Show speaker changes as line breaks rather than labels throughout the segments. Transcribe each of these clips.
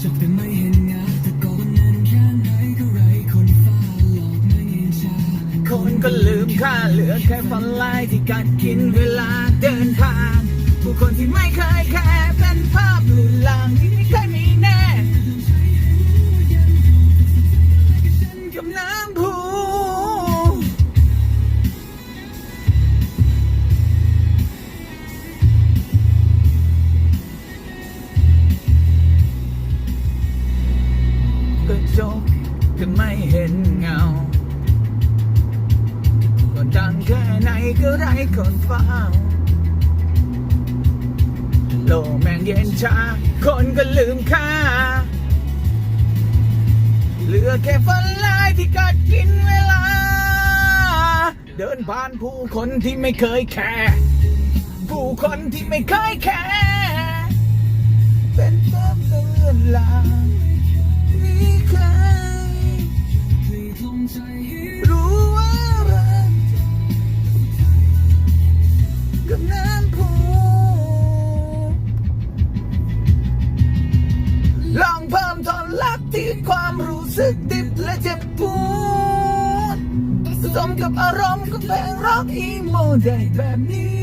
คนก็ลืมค่าเหลือแค่ฝันลายที่กัดกินเวลาเดินทางผู้คนที่ไม่เคยแค่เป็นภาพลืมลางที่ไม่เค ชา คนก็ลืมค่า เหลือแค่ฝันลายที่กัดกินเวลา เดินผ่านผู้คนที่ไม่เคยแคร์ผู้คนที่ไม่เคยแคร์เป็นเพิ่มเตือนลางมีใครรู้ว่ารักกับน้ำ ความรู้สึกดิบและเจ็บปวดผสมกับอารมณ์กับเพลงร็อกอีโมได้แบบนี้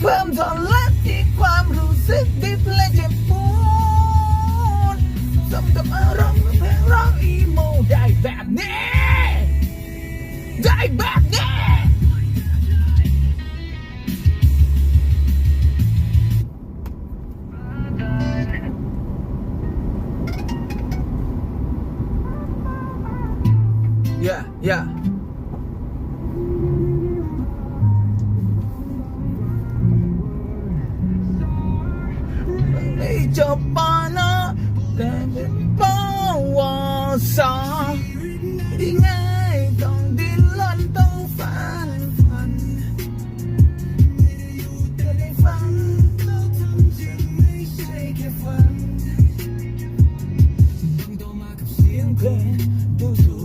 เพิ่มทอนลับที่ความรู้สึกดิบและเจ็บปวดสมกับอารมณ์กับเพลงร็อกอีโมได้แบบนี้ ได้แบบ Yeah, yeah. ไม่จบปอนะแต่เป็นปวสที่ง่ายต้องดิ้นรนต้องฝันฝันจ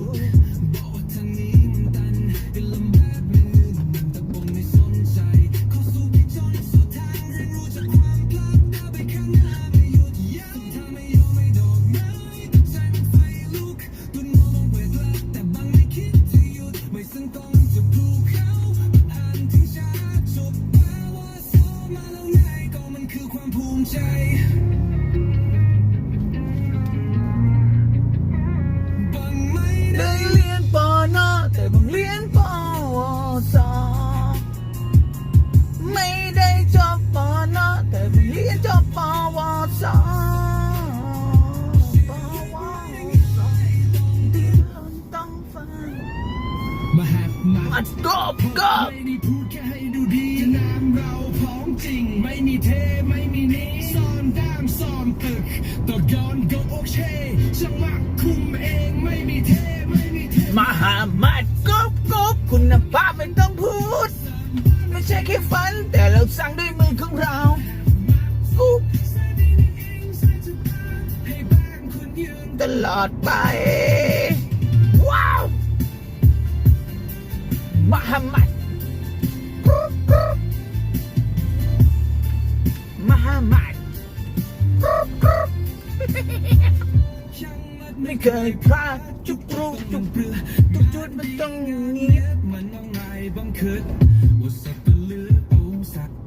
มามัดกบกบไม่ได้
พูดแค่ให้ดูดีน้ำเราพร้อมจริง ไม่มีเทไม่มีหนี้ซ่อนด้ามซ่อนตึกต่อย้อนก็โอเคช่างมักคุมเองไม่มีเทไม่มีเท
มหามัดกบกบคุณภาพไม่ต้องพูด ไม่ใช่แค่ฝัน แต่เราสั่งด้วยมือของเรากุ๊บ
ให้บ้างคุณยืน
ตลอดไป มหามัดกรุ๊ปกรุ๊ปมหามัดกรุ๊ปกรุ๊ป
ช่างมัด
ไม่เคยพลาดจุกรูจุกเรือทุกจุดมันต้องอย่างนี้
มันต้องไงบังเคิดว่าสัตว์เป็นเลือดปูสัตว์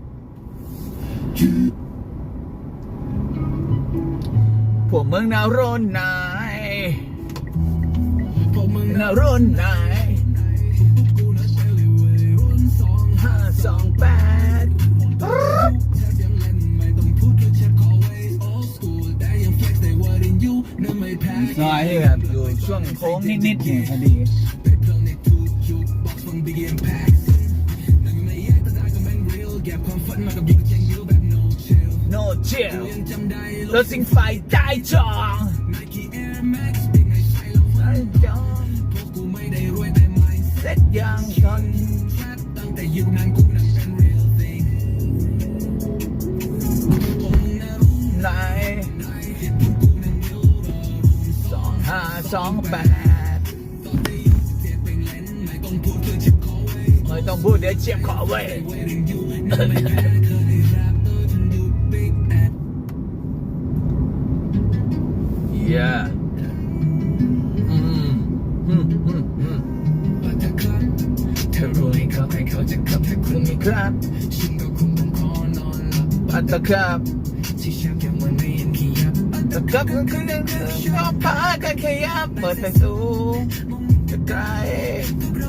พวกเมืองนารนนาย
พวกมึง
นารนนาย
นมากับยิ่งยังอยู่แบบ no chill
no chill
ยังจำได้
รถสิ่งไฟได้จอง
Nike Air Max เป็นไงใช้แล้วฝั
ได้
น
จอง
พวกกูไม่ได้รวยแต่ mindset
เซ็ตยังทน
ตั้งแต่ยุคนั้นกู
สองแปด
ไม่ต้องพูดเดี๋
ยวเจ็บขอเว้ย
เย้เครับาฉันก็คงต้องขอนอนหลับ
อัตครับ
ที่ฉัน จะกลับ
คืนคืนยังคือชั่วฟ้าก็ขยับเปิดไปสู่จะไกล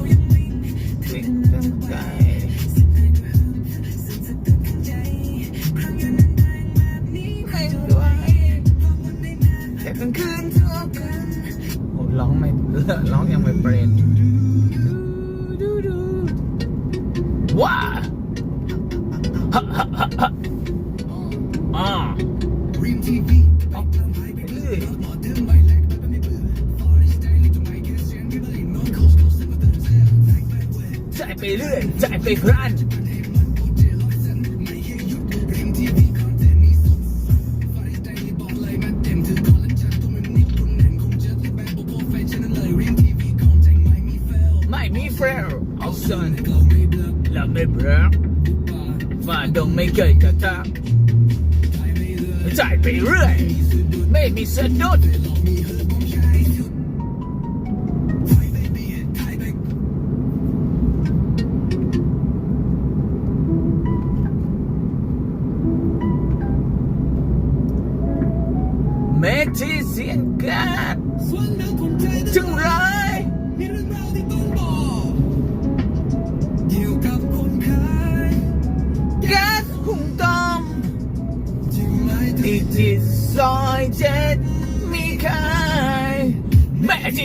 วิ่ง
กันไกล
ให้ด้วย
แต่กลางคืนทั่วกันผมร้องไม่ร้องยังไม่เปรนว้าฮ่าฮ่าฮ่า
อ่า ไปเรื่
อยจ่ายไปพรัน
ไม่มีเฟรล
เอาสันและไม่เบรกฝ่าดงไม่เคยกระทำจ่ายไปเรื่อย ไม่มีสะดุด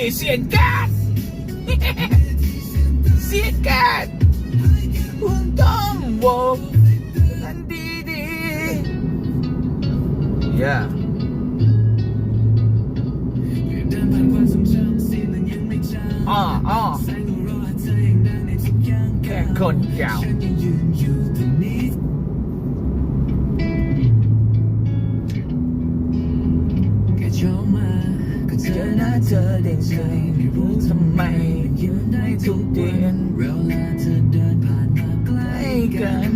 kể xiên cát. Xiên cát. Uống tôm vô ăn đi đi. Yeah. À à. Kẻ con chào เดืนเราน่า
จะเดิน
ผ่านมาใก
ล้กั
น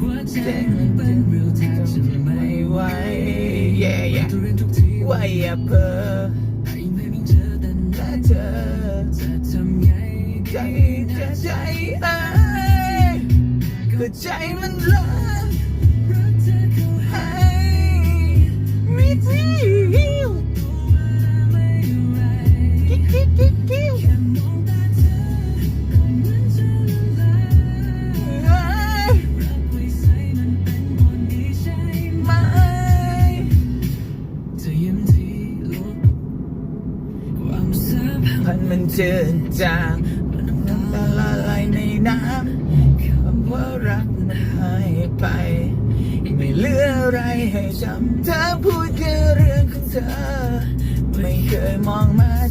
หัว
ใจ
เป็
นเรื่องที่
จะไม่
ไหว
ตัวเองทุกที
ว่าอย่าเพ้อ
ให้ไม่มีเธอแต่
และเธอ
จะทำไง
ใจจะใจเอ้ก็ใจมันร้อน
รักเธอเข้า
ให้ไม่ที่ั
นมันเจื
อนจาง
น้ำตา
ละลายในน้ำคำว่ารักมันหายไป ไม่เหลืออะไรให้จำเธอพูดแค่เรื่องของเธอ ไม่เคยมองมา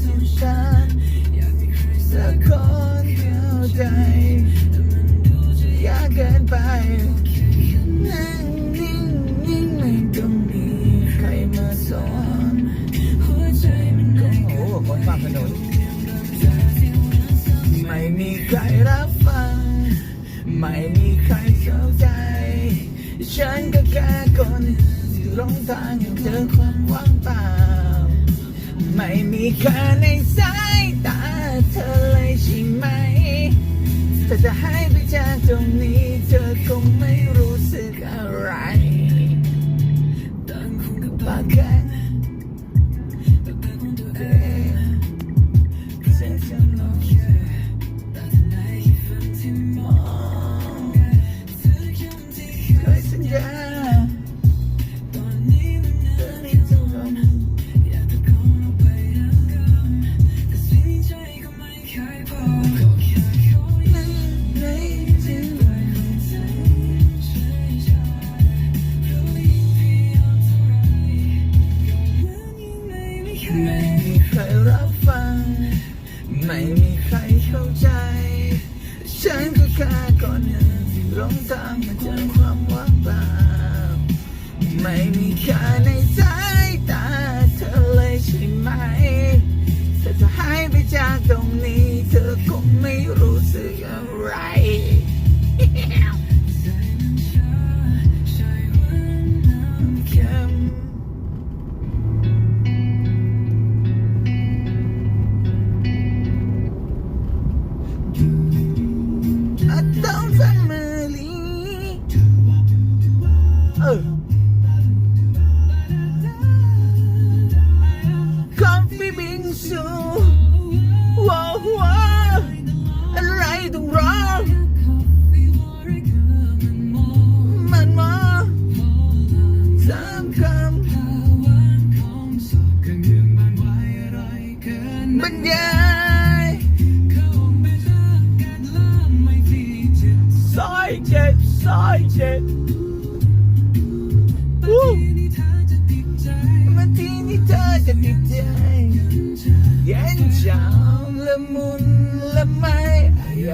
มี
ใครรับฟัง ไม่มีใครเข้าใจ ฉันก็แค่คนหที่หลง
ทางอย่างเจ
อความว่างเปล่า ไม่มีใครในสายตาเธอเลยใช่ไหมเธอจะ
ให้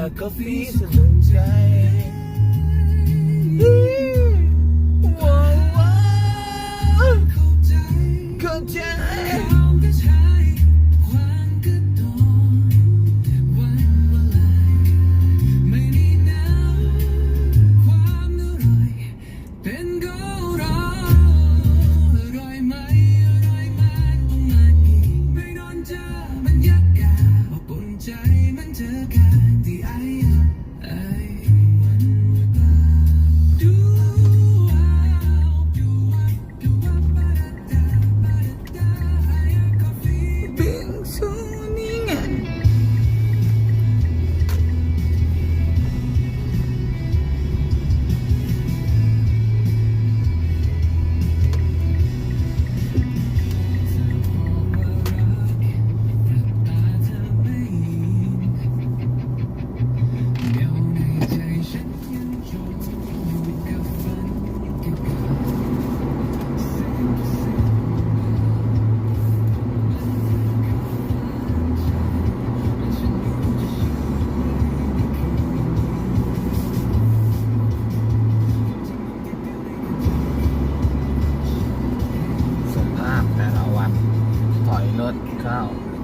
า
กกาแฟสะเน
ใจ มันเจอกันที่ไอ้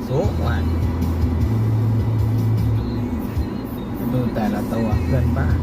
สูงว่าดูแต่ละตัวเพื่อนบ้าน